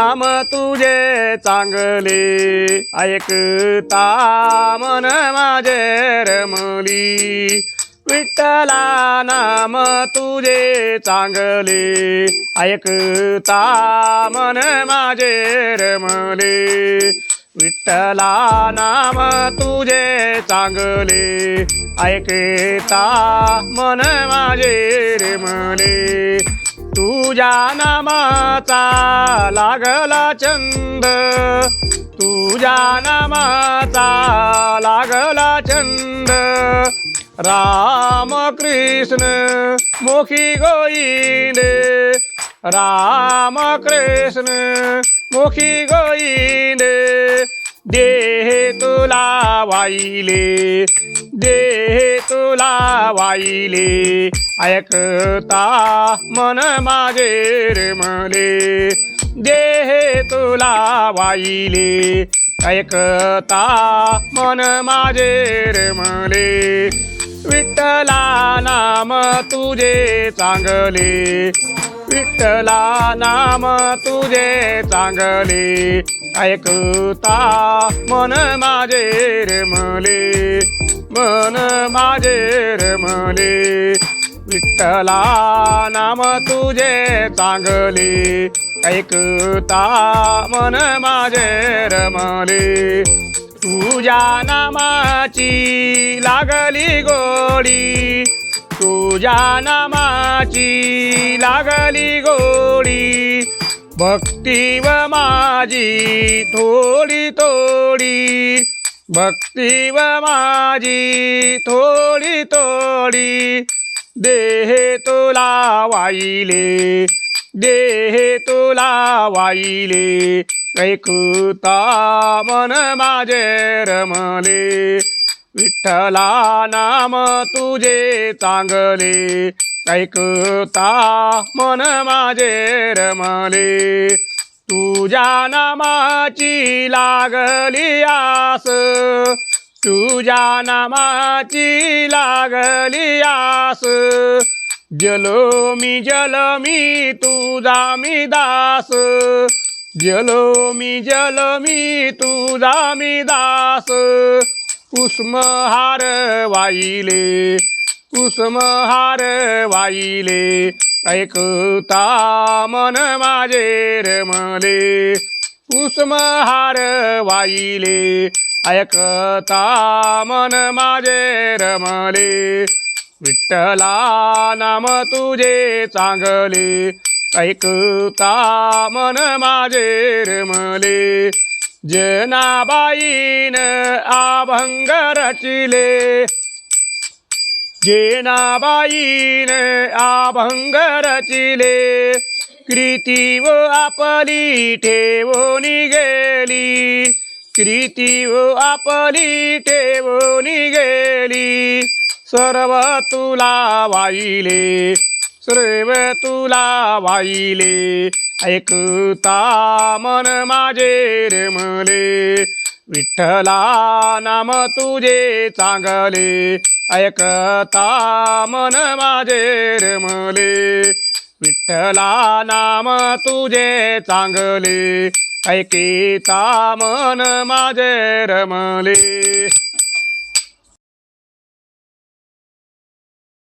नाम तुझे चांगले ऐकता मन माझे रमली. विठ्ठला नाम तुझे चांगले ऐकता मन माझे रमले. विठ्ठला नाम तुझे चांगले ऐकता मन माझे रमले. तुझ्या नामाचा लागला छंद. तुझ्या नामाचा लागला छंद. राम कृष्ण मुखी गोईंदे. राम कृष्ण मुखी गोईंदे. देह तुला वाईले देह तुला वाईले. ऐकता मन माझे रे मले देह तुला वाईले. ऐकता मन माझे रे विठ्ठला नाम तुझे चांगले. विठ्ठला नाम तुझे चांगले ऐकता. मन माझे रमले मन माझे रमले. विठ्ठला नाम तुझे चांगले ऐकता. मन माझे रमले. तुझ्या नामाची लागली गोडी तुझ्या नामाची लागली गोडी. भक्ती व माझी थोडी थोडी भक्ती व माझी थोडी थोडी देहे तुला वाईले देहे तुला वाईले. ऐकता मन माझे रमले. विठ्ठला नाम तुझे चांगले. ऐकता मन माझे रमले. तुझ्या नामाची लागली आस. तुझ्या नामाची लागली आस. जलो मी जल मी तुझा मी दास. जलो मी जल मी तुझा मी दास. कुसुमहार वाईले कुसुमहार वाईले ऐकता मन माझे रमले कुसुमहार वाईले ऐकता मन माझे रमले विठ्ठला नाम तुझे चांगले ऐकता मन माझे रमले जनाबाईन आभंग रचिले. जेनाबाईन अभंग रचिले. कृती व आपली ठेवून गेली. कृती व आपली ठेवून गेली. सर्व तुला वाईले सर्व तुला वाईले ऐकता मन माझे रमले विठ्ठला नाम तुझे चांगले. ऐकता मन माझे रमले विठ्ठला नाम तुझे चांगले. ऐकिता मन माझे रमले